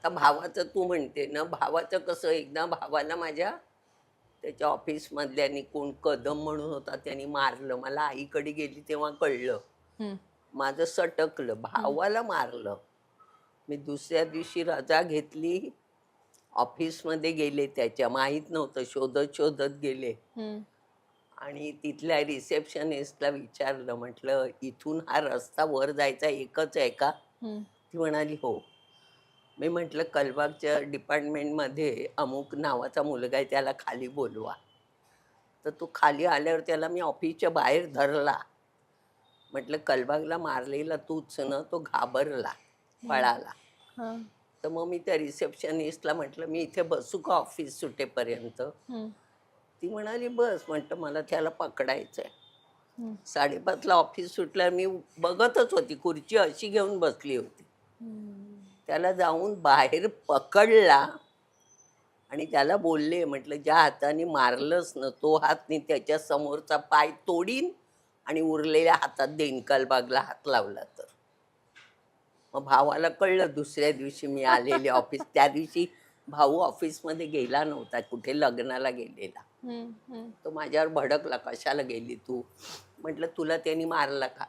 आता भावाचं तू म्हणते ना भावाचं कसं एकदा भावाला माझ्या त्याच्या ऑफिसमधल्यानी कोण कदम म्हणून होता त्यांनी मारलं. मला आईकडे गेली तेव्हा कळलं. माझं सटकलं भावाला मारलं. मी दुसऱ्या दिवशी रजा घेतली. ऑफिसमध्ये गेले त्याच्या माहीत नव्हतं शोधत शोधत गेले. आणि तिथल्या रिसेप्शनिस्टला विचारलं म्हटलं इथून हा रस्ता वर जायचा एकच आहे का. ती म्हणाली हो. मी म्हटलं कलबागच्या डिपार्टमेंटमध्ये अमुक नावाचा मुलगा आहे त्याला खाली बोलवा तर तो खाली आल्यावर त्याला मी ऑफिसच्या बाहेर धरला म्हटलं कलबागला मारलेला तूच ना तो घाबरला पळाला. तर मग मी त्या रिसेप्शनिस्टला म्हटलं मी इथे बसू का ऑफिस सुटेपर्यंत. ती म्हणाली बस म्हटलं मला त्याला पकडायचं आहे. साडेपाचला ऑफिस सुटल्यावर मी बघतच होती खुर्ची अशी घेऊन बसली होती. त्याला जाऊन बाहेर पकडला आणि त्याला बोलले म्हटलं ज्या हाताने मारलंस ना तो हात मी त्याच्या समोरचा पाय तोडीन आणि उरलेल्या हातात देईन कलबागला हात लावला तर. मग भावाला कळलं दुसऱ्या दिवशी मी आलेले ऑफिस. त्या दिवशी भाऊ ऑफिसमध्ये गेला नव्हता कुठे लग्नाला गेलेला. तो माझ्यावर भडकला कशाला गेली तू? म्हटलं तुला त्यांनी मारला का.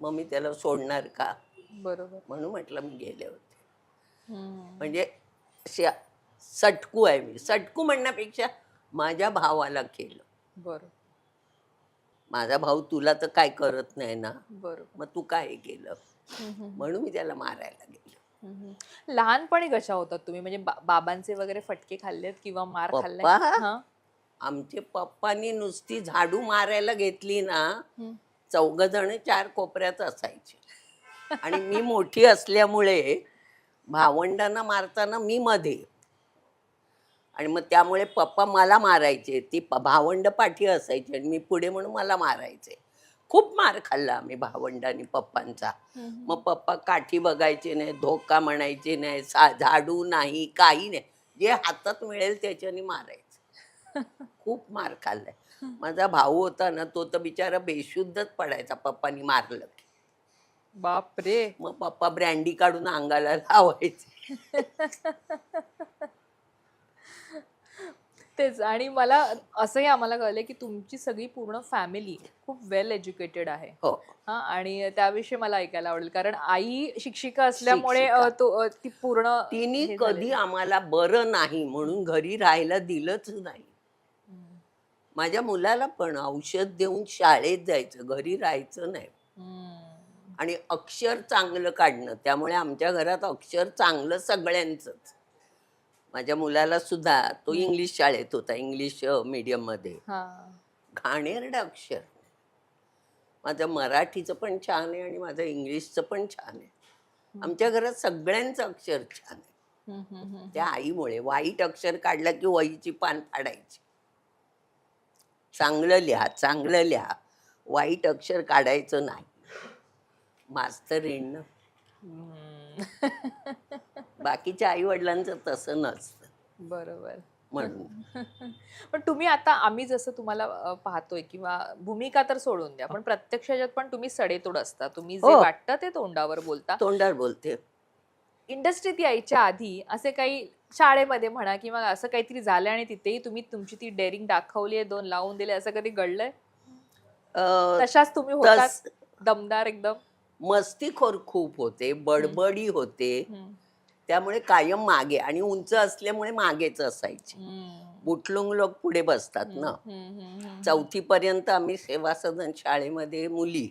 मग मी त्याला सोडणार का? बरोबर म्हणून म्हटलं मी गेले होते. म्हणजे अशी सटकू आहे मी सटकू म्हणण्यापेक्षा माझ्या भावाला केलं बरोबर माझा भाऊ तुला तर काय करत नाही ना बरोबर मग तू काय केलं. म्हणून मी त्याला मारायला गेलो. लहानपणी कशा होतात तुम्ही म्हणजे बा- बाबांचे वगैरे फटके खाल्लेत किंवा मार खाल्लाय पप्पा? हा? आमचे पप्पांनी नुसती झाडू मारायला घेतली ना हम्म. चौघ जण चार कोपऱ्यात असायचे आणि मी मोठी असल्यामुळे भावंडांना मारताना मी मध्ये. आणि मग त्यामुळे पप्पा मला मारायचे ती प- भावंड पाठी असायची आणि मी पुढे म्हणून मला मारायचे. खूप मार खाल्ला आम्ही भावंडांनी पप्पांचा. मग पप्पा काठी बघायचे नाही धोका म्हणायचे नाही सा झाडू नाही काही नाही. जे हातात मिळेल त्याच्याने मारायचं. खूप मार खाल्लाय. माझा भाऊ होता ना तो तर बिचारा बेशुद्धच पडायचा पप्पानी मारलं की. बापरे मग पप्पा ब्रँडी काढून अंगाला लावायचे तेच आणि मला असंही आम्हाला कळलं की तुमची सगळी पूर्ण फॅमिली खूप वेल एज्युकेटेड आहे हो हा आणि त्याविषयी मला ऐकायला आवडेल कारण आई शिक्षिका असल्यामुळे शिक्षिका. तो अ, ती पूर्ण तिने हे कधी. आम्हाला बरं नाही म्हणून घरी राहायला दिलंच नाही. माझ्या मुलाला पण औषध देऊन शाळेत जायचं घरी राहायचं नाही हम्म. आणि अक्षर चांगलं काढणं. त्यामुळे आमच्या घरात अक्षर चांगलं सगळ्यांचंच. माझ्या मुलाला सुद्धा तो इंग्लिश शाळेत होता इंग्लिश मीडियममध्ये हा. घाणेरडं अक्षर. माझं मराठीचं पण छान आहे आणि माझं इंग्लिशचं पण छान आहे. आमच्या घरात सगळ्यांचं अक्षर छान आहे. त्या आईमुळे वाईट अक्षर काढलं की वहीची पान फाडायची. चांगलं लिहा चांगलं लिहा. वाईट अक्षर काढायचं नाही. मास्तर येणं हम्म. बाकीच्या आई वडिलांचं तसं नसतं. बरोबर. म्हणून. पण तुम्ही आता आम्ही जसं तुम्हाला पाहतोय किंवा भूमिका तर सोडून द्या पण प्रत्यक्ष पण तुम्ही सडेतोड असता. तुम्ही जे हो. वाटतं ते तोंडावर बोलता. तोंडावर बोलते. इंडस्ट्रीत यायच्या आधी असे काही शाळेमध्ये म्हणा किंवा असं काहीतरी झालं आणि तिथेही तुम्ही तुमची ती डेअरिंग दाखवली आहे दोन लावून दिले असं कधी घडलंय? तशाच तुम्ही होतात? दमदार एकदम? मस्तीखोर खूप होते बडबडी होते. त्यामुळे कायम मागे आणि उंच असल्यामुळे मागेच असायचे. बुटलुंग लोक पुढे बसतात ना. चौथी पर्यंत आम्ही सेवा सदन शाळेमध्ये मुली.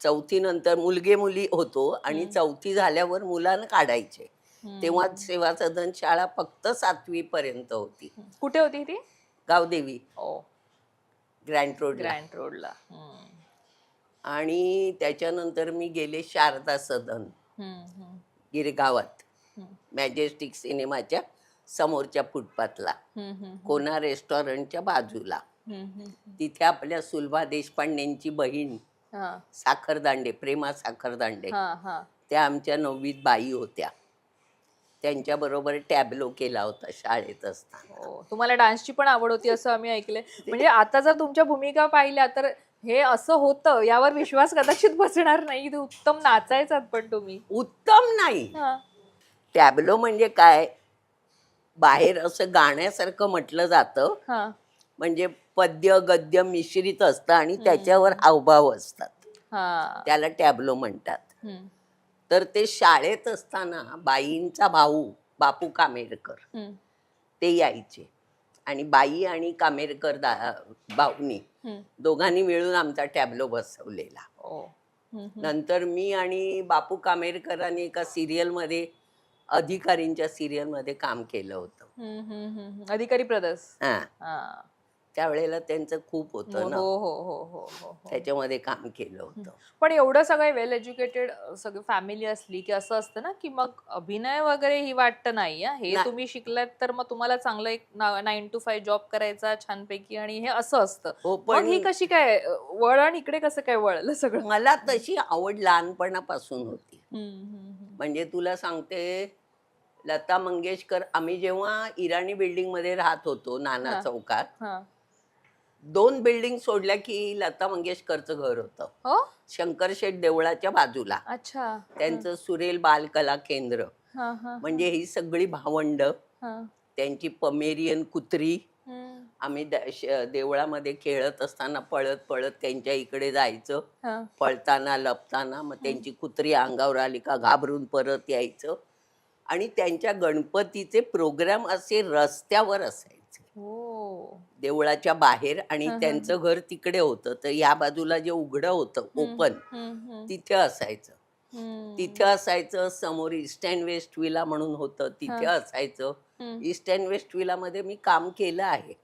चौथी नंतर मुलगे मुली होतो आणि. चौथी झाल्यावर मुलांना काढायचे. तेव्हा सेवा सदन शाळा फक्त सातवी पर्यंत होती कुठे होती ती गावदेवी ग्रँड रोड ग्रँड रोडला. आणि त्याच्यानंतर मी गेले शारदा सदन. गिरगावात. मॅजेस्टिक सिनेमाच्या समोरच्या फुटपाथला. कोना रेस्टॉरंटच्या बाजूला. तिथे आपल्या सुलभा देशपांडेंची बहीण साखरदांडे प्रेमा साखरदांडे. त्या आमच्या नववीत बाई होत्या. त्यांच्याबरोबर टॅबलो केला होता शाळेत असताना. हो. तुम्हाला डान्सची पण आवड होती असं आम्ही ऐकलंय. म्हणजे आता जर तुमच्या भूमिका पाहिल्या तर हे असं होतं यावर विश्वास कदाचित बसणार नाही इथे उत्तम नाचायचात पण तुम्ही उत्तम नाही हा. टॅबलो म्हणजे काय बाहेर असं गाण्यासारखं म्हटलं जातं हा. म्हणजे पद्य गद्य मिश्रित असतं आणि. त्याच्यावर हावभाव असतात हा. त्याला टॅबलो म्हणतात हम्म. तर ते शाळेत असताना बाईंचा भाऊ बापू कामेरकर हम्म. ते यायचे आणि बाई आणि कामेरकर दा भाऊनी. दोघांनी मिळून आमचा टॅबलो बसवलेला. नंतर मी आणि बापू कामेरकरांनी एका सिरियलमध्ये अधिकारींच्या सिरियलमध्ये काम केलं होतं हम्म. हम्म. हम्म. अधिकारी हा. त्यावेळेला त्यांचं खूप होतं हो ना हो हो हो हो हो त्याच्यामध्ये काम केलं होतं पण एवढं सगळं वेल एज्युकेटेड सगळी फॅमिली असली की असं असतं ना की मग अभिनय वगैरे ही वाटतं नाही हा. हे नाही. तुम्ही शिकलात तर मग तुम्हाला चांगलं एक नाईन टू फाईव्ह जॉब करायचा छानपैकी आणि हे असं असतं हो पण ही कशी काय अ, वळण इकडे कसं काय वळलं सगळं मला तशी आवड लहानपणापासून होती हम्म, हम्म, हम्म. म्हणजे तुला सांगते लता मंगेशकर आम्ही जेव्हा इराणी बिल्डिंगमध्ये राहत होतो नाना हा. चौकात हा. दोन बिल्डिंग सोडल्या की लता मंगेशकरचं घर होतं. हो? शंकरशेठ देवळाच्या बाजूला. अच्छा. त्यांचं सुरेल बालकला केंद्र. हा, हा, म्हणजे ही सगळी भावंड. हा. त्यांची पमेरियन कुत्री. हम्म, आम्ही द- श- देवळामध्ये खेळत असताना पळत पळत त्यांच्या इकडे जायचं. हा. पळताना लपताना मग त्यांची कुत्री अंगावर आली का घाबरून परत यायचं. आणि त्यांच्या गणपतीचे प्रोग्राम असे रस्त्यावर असायचे. हो. देवळाच्या बाहेर आणि हं, हं, त्यांचं घर तिकडे होतं. तर या बाजूला जे उघडं होतं ओपन तिथे असायचं. तिथे असायचं समोर ईस्ट अँड वेस्ट विला म्हणून होतं. तिथे हं. असायचं. ईस्ट अँड वेस्ट विलामध्ये मी काम केलं आहे.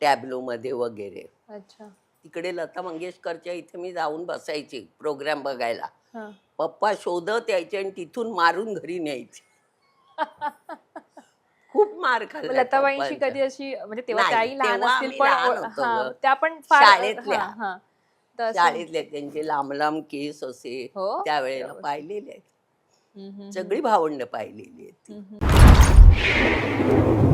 टॅब्लो मध्ये वगैरे. अच्छा. तिकडे लता मंगेशकरच्या इथे मी जाऊन बसायची प्रोग्राम बघायला. हा. पप्पा शोधत यायचे आणि तिथून मारून घरी न्यायचे. खूप मार खाल्ला लताबाईंची कधी अशी म्हणजे तेव्हा नाही, त्याही लहान तेव्हा असतील आम्ही पण लहान ओळ- होतो हा, गं. त्या पण फार शाळेतल्या. हा, हा. तर असं- शाळेतले त्यांचे लांब लांब केस असे हो त्यावेळेला. पाहिलेले आहेत हम्म, हम्म, सगळी भावंड पाहिलेली आहेत ती. हम्म, हम्म.